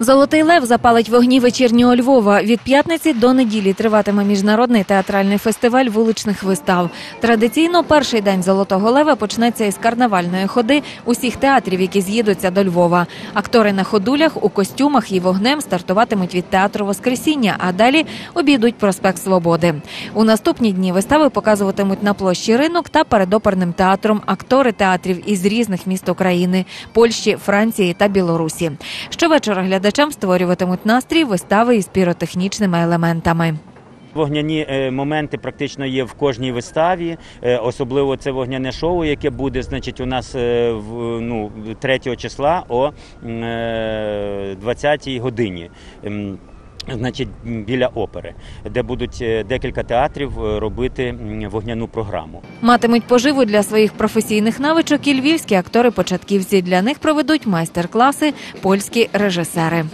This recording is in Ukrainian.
Золотий лев запалить вогні вечірнього Львова. Від п'ятниці до неділі триватиме міжнародний театральний фестиваль вуличних вистав. Традиційно перший день Золотого лева почнеться із карнавальної ходи усіх театрів, які з'їдуться до Львова. Актори на ходулях у костюмах і вогнем стартуватимуть від театру Воскресіння, а далі обійдуть проспект Свободи. У наступні дні вистави показуватимуть на площі ринок та перед оперним театром актори театрів із різних міст України Польщі, Франції та Білорусі. Щовечора глядачам створюватимуть настрій вистави із піротехнічними елементами. Вогняні е, моменти практично є в кожній виставі. Е, Особливо це вогняне шоу, яке буде, значить, у нас е, в ну 3 числа о м, е, 20-й годині. Значить, біля опери, де будуть е, декілька театрів е, робити вогняну програму. Матимуть поживу для своїх професійних навичок і львівські актори-початківці. Для них проведуть майстер-класи польські режисери.